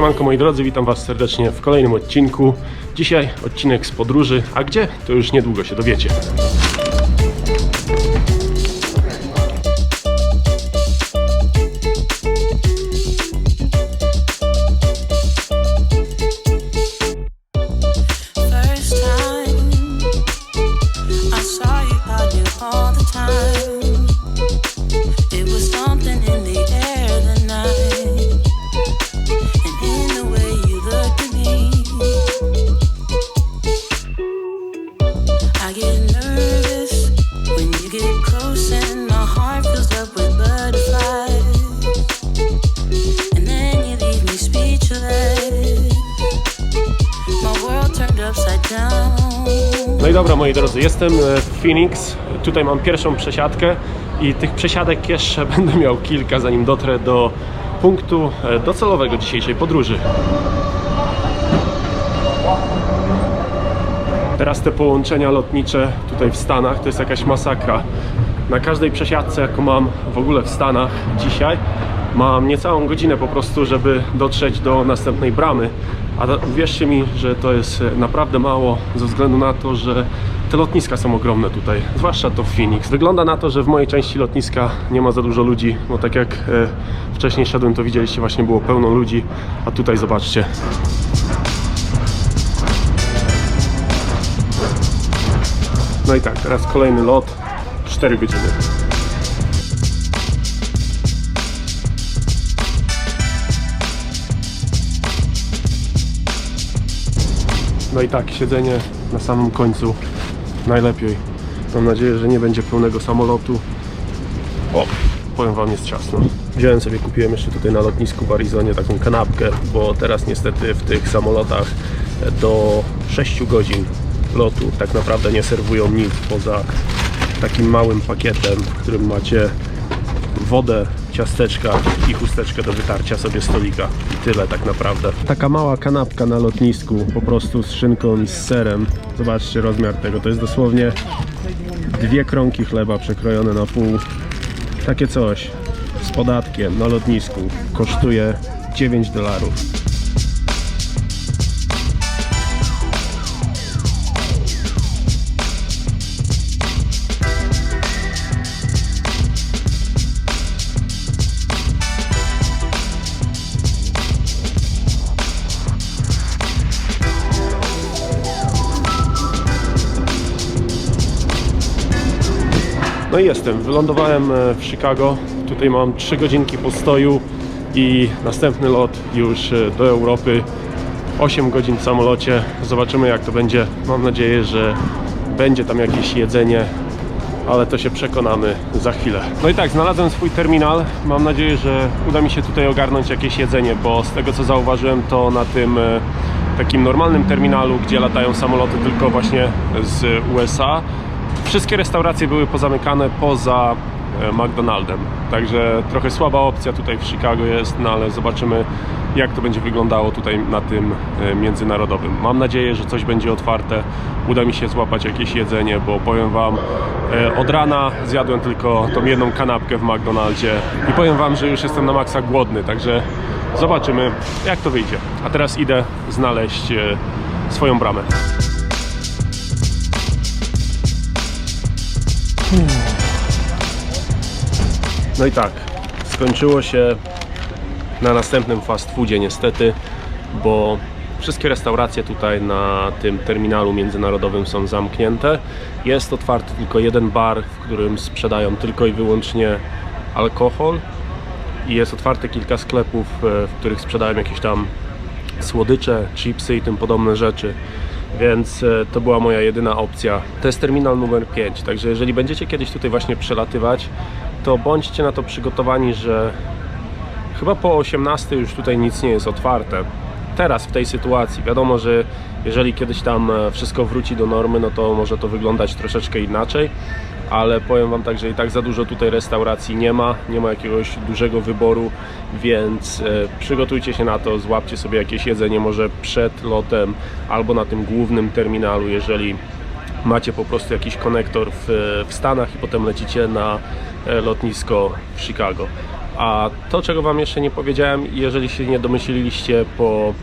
Siemanko moi drodzy, witam was serdecznie w kolejnym odcinku. Dzisiaj odcinek z podróży, a gdzie? To już niedługo się dowiecie. Dobra moi drodzy, jestem e, w Phoenix. Tutaj mam pierwszą przesiadkę i tych przesiadek jeszcze będę miał kilka zanim dotrę do punktu e, docelowego dzisiejszej podróży. Teraz te połączenia lotnicze tutaj w Stanach to jest jakaś masakra. Na każdej przesiadce, jaką mam w ogóle w Stanach dzisiaj, mam niecałą godzinę po prostu, żeby dotrzeć do następnej bramy. A to- wierzcie mi, że to jest e, naprawdę mało ze względu na to, że te lotniska są ogromne tutaj, zwłaszcza to w Phoenix. Wygląda na to, że w mojej części lotniska nie ma za dużo ludzi, bo tak jak e, wcześniej szedłem, to widzieliście, właśnie było pełno ludzi, a tutaj zobaczcie, No i tak, teraz kolejny lot. 4 godziny. No i tak, siedzenie na samym końcu najlepiej. Mam nadzieję, że nie będzie pełnego samolotu. O, powiem wam, jest ciasno. Wziąłem sobie, kupiłem jeszcze tutaj na lotnisku w Arizonie taką kanapkę, bo teraz niestety w tych samolotach do 6 godzin lotu tak naprawdę nie serwują nic poza takim małym pakietem, w którym macie wodę, ciasteczka i chusteczkę do wytarcia sobie stolika. I tyle tak naprawdę. Taka mała kanapka na lotnisku, po prostu z szynką i z serem. Zobaczcie rozmiar tego, to jest dosłownie dwie kromki chleba przekrojone na pół. Takie coś z podatkiem na lotnisku kosztuje 9 dolarów. No i jestem. Wylądowałem e, w Chicago. Tutaj mam 3 godzinki postoju i następny lot już e, do Europy. 8 godzin w samolocie. Zobaczymy jak to będzie. Mam nadzieję, że będzie tam jakieś jedzenie, ale to się przekonamy za chwilę. No i tak, znalazłem swój terminal. Mam nadzieję, że uda mi się tutaj ogarnąć jakieś jedzenie, bo z tego co zauważyłem, to na tym e, takim normalnym terminalu, gdzie latają samoloty tylko właśnie z USA, wszystkie restauracje były pozamykane poza e, McDonaldem. Także trochę słaba opcja tutaj w Chicago jest, no ale zobaczymy jak to będzie wyglądało tutaj na tym e, międzynarodowym. Mam nadzieję, że coś będzie otwarte, uda mi się złapać jakieś jedzenie, bo powiem Wam, e, od rana zjadłem tylko tą jedną kanapkę w McDonaldzie i powiem Wam, że już jestem na maksa głodny, także zobaczymy jak to wyjdzie. A teraz idę znaleźć swoją bramę. No i tak, skończyło się na następnym fast foodzie niestety, bo wszystkie restauracje tutaj na tym terminalu międzynarodowym są zamknięte. Jest otwarty tylko jeden bar, w którym sprzedają tylko i wyłącznie alkohol i jest otwarte kilka sklepów, e, w których sprzedają jakieś tam słodycze, chipsy i tym podobne rzeczy. Więc e, to była moja jedyna opcja. To jest terminal numer 5, także jeżeli będziecie kiedyś tutaj właśnie przelatywać, to bądźcie na to przygotowani, że chyba po 18 już tutaj nic nie jest otwarte. Teraz w tej sytuacji wiadomo, że jeżeli kiedyś tam e, wszystko wróci do normy, no to może to wyglądać troszeczkę inaczej, ale powiem Wam tak, że i tak za dużo tutaj restauracji nie ma, nie ma jakiegoś dużego wyboru, więc e, przygotujcie się na to, złapcie sobie jakieś jedzenie może przed lotem albo na tym głównym terminalu, jeżeli macie po prostu jakiś konektor w, w Stanach i potem lecicie na e, lotnisko w Chicago. A to, czego Wam jeszcze nie powiedziałem, jeżeli się nie domyśliliście po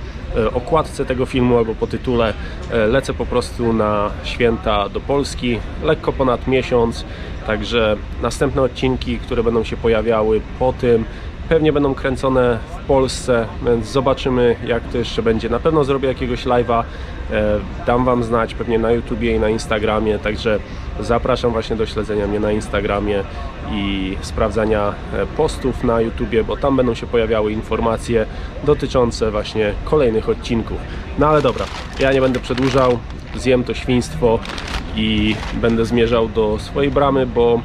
okładce tego filmu albo po tytule, e, lecę po prostu na święta do Polski, lekko ponad miesiąc, także następne odcinki, które będą się pojawiały po tym, pewnie będą kręcone w Polsce, więc zobaczymy jak to jeszcze będzie. Na pewno zrobię jakiegoś live'a, e, dam Wam znać pewnie na YouTubie i na Instagramie, także zapraszam właśnie do śledzenia mnie na Instagramie i sprawdzania e, postów na YouTubie, bo tam będą się pojawiały informacje dotyczące właśnie kolejnych odcinków. No ale dobra, ja nie będę przedłużał, zjem to świństwo i będę zmierzał do swojej bramy, bo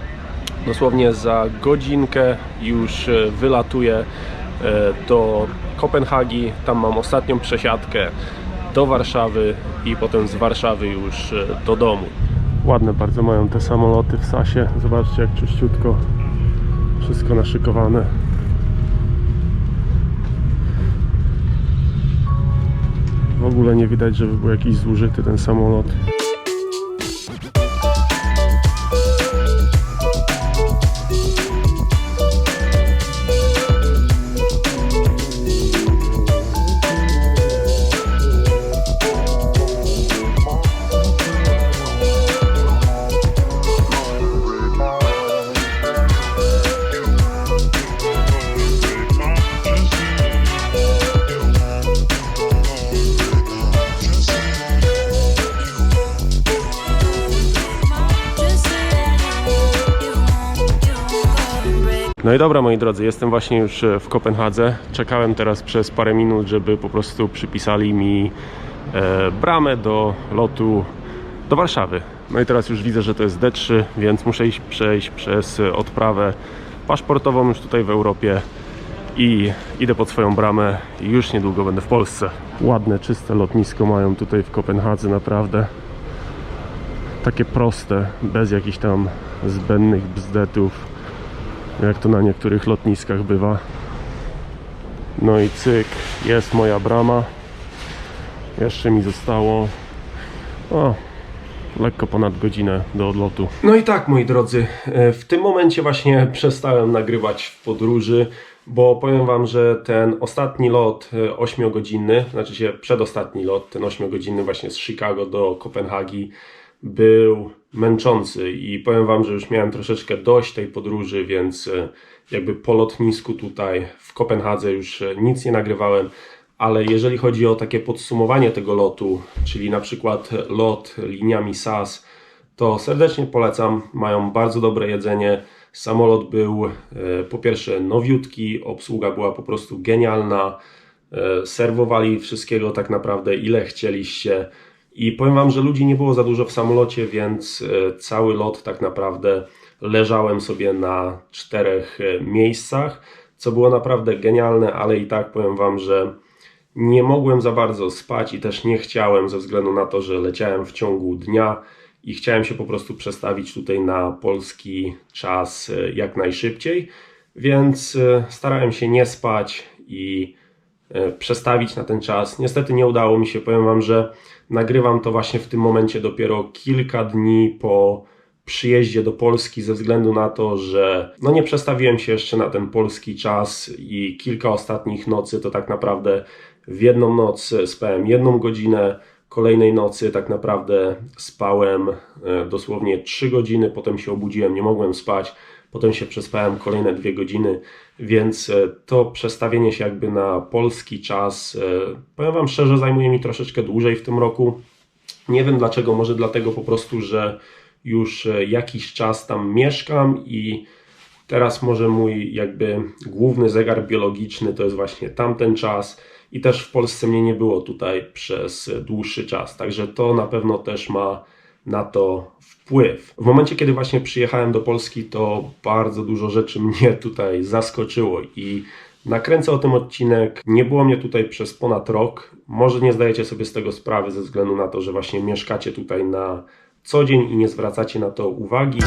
dosłownie za godzinkę już e, wylatuję e, do Kopenhagi. Tam mam ostatnią przesiadkę do Warszawy i potem z Warszawy już e, do domu. Ładne bardzo mają te samoloty w Sasie. Zobaczcie jak czyściutko wszystko naszykowane. W ogóle nie widać, żeby był jakiś zużyty ten samolot. No i dobra moi drodzy, jestem właśnie już e, w Kopenhadze. Czekałem teraz przez parę minut, żeby po prostu przypisali mi e, bramę do lotu do Warszawy. No i teraz już widzę, że to jest D3, więc muszę iść przejść przez odprawę paszportową już tutaj w Europie i idę pod swoją bramę i już niedługo będę w Polsce. Ładne, czyste lotnisko mają tutaj w Kopenhadze naprawdę. Takie proste, bez jakichś tam zbędnych bzdetów jak to na niektórych lotniskach bywa. No i cyk, jest moja brama. Jeszcze mi zostało o, lekko ponad godzinę do odlotu. No i tak, moi drodzy, e, w tym momencie właśnie przestałem nagrywać w podróży, bo powiem Wam, że ten ostatni lot 8-godzinny, znaczy się przedostatni lot, ten 8-godzinny właśnie z Chicago do Kopenhagi, był męczący i powiem Wam, że już miałem troszeczkę dość tej podróży, więc e, jakby po lotnisku tutaj w Kopenhadze już e, nic nie nagrywałem, ale jeżeli chodzi o takie podsumowanie tego lotu, czyli na przykład lot liniami SAS, to serdecznie polecam. Mają bardzo dobre jedzenie. Samolot był e, po pierwsze nowiutki, obsługa była po prostu genialna. Serwowali wszystkiego tak naprawdę ile chcieliście. I powiem Wam, że ludzi nie było za dużo w samolocie, więc e, cały lot tak naprawdę leżałem sobie na czterech e, miejscach, co było naprawdę genialne, ale i tak powiem Wam, że nie mogłem za bardzo spać i też nie chciałem ze względu na to, że leciałem w ciągu dnia i chciałem się po prostu przestawić tutaj na polski czas e, jak najszybciej, więc starałem się nie spać i przestawić na ten czas. Niestety nie udało mi się, powiem Wam, że nagrywam to właśnie w tym momencie dopiero kilka dni po przyjeździe do Polski ze względu na to, że no nie przestawiłem się jeszcze na ten polski czas i kilka ostatnich nocy to tak naprawdę w jedną noc spałem jedną godzinę, kolejnej nocy tak naprawdę spałem e, dosłownie 3 godziny, potem się obudziłem, nie mogłem spać, potem się przespałem kolejne 2 godziny, więc e, to przestawienie się jakby na polski czas, e, powiem Wam szczerze, zajmuje mi troszeczkę dłużej w tym roku. Nie wiem dlaczego, może dlatego po prostu, że już e, jakiś czas tam mieszkam i teraz może mój jakby główny zegar biologiczny to jest właśnie tamten czas i też w Polsce mnie nie było tutaj przez dłuższy czas, także to na pewno też ma na to wpływ. W momencie, kiedy właśnie przyjechałem do Polski, to bardzo dużo rzeczy mnie tutaj zaskoczyło i nakręcę o tym odcinek. Nie było mnie tutaj przez ponad rok. Może nie zdajecie sobie z tego sprawy ze względu na to, że właśnie mieszkacie tutaj na co dzień i nie zwracacie na to uwagi.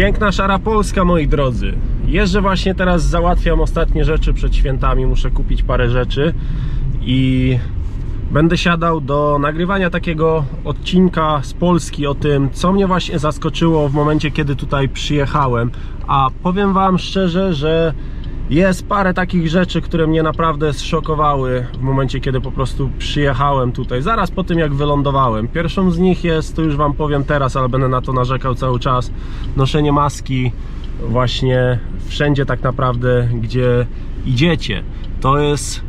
Piękna szara Polska, moi drodzy. Jeżdżę właśnie teraz, załatwiam ostatnie rzeczy przed świętami. Muszę kupić parę rzeczy i będę siadał do nagrywania takiego odcinka z Polski o tym, co mnie właśnie zaskoczyło w momencie, kiedy tutaj przyjechałem. A powiem Wam szczerze, że jest parę takich rzeczy, które mnie naprawdę zszokowały w momencie, kiedy po prostu przyjechałem tutaj, zaraz po tym jak wylądowałem. Pierwszą z nich jest, to już Wam powiem teraz, ale będę na to narzekał cały czas, noszenie maski właśnie wszędzie tak naprawdę, gdzie idziecie. To jest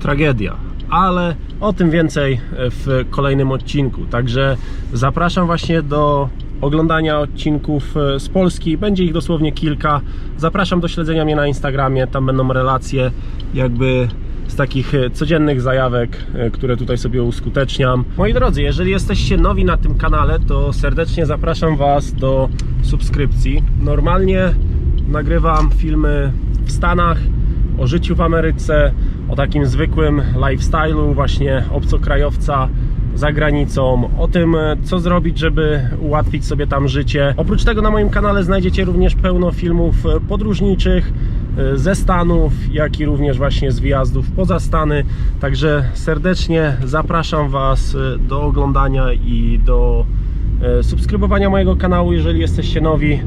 tragedia, ale o tym więcej w kolejnym odcinku. Także zapraszam właśnie do oglądania odcinków e, z Polski. Będzie ich dosłownie kilka. Zapraszam do śledzenia mnie na Instagramie. Tam będą relacje jakby z takich e, codziennych zajawek, e, które tutaj sobie uskuteczniam. Moi drodzy, jeżeli jesteście nowi na tym kanale, to serdecznie zapraszam Was do subskrypcji. Normalnie nagrywam filmy w Stanach, o życiu w Ameryce, o takim zwykłym lifestyle'u właśnie obcokrajowca za granicą, o tym e, co zrobić, żeby ułatwić sobie tam życie. Oprócz tego na moim kanale znajdziecie również pełno filmów e, podróżniczych e, ze Stanów, jak i również właśnie z wyjazdów poza Stany. Także serdecznie zapraszam Was do oglądania i do subskrybowania mojego kanału, jeżeli jesteście nowi.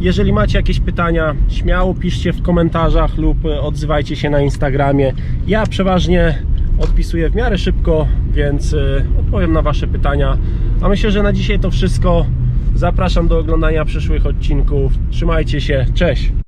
Jeżeli macie jakieś pytania, śmiało piszcie w komentarzach lub odzywajcie się na Instagramie. Ja przeważnie odpisuję w miarę szybko, więc e, odpowiem na Wasze pytania. A myślę, że na dzisiaj to wszystko. Zapraszam do oglądania przyszłych odcinków. Trzymajcie się, cześć!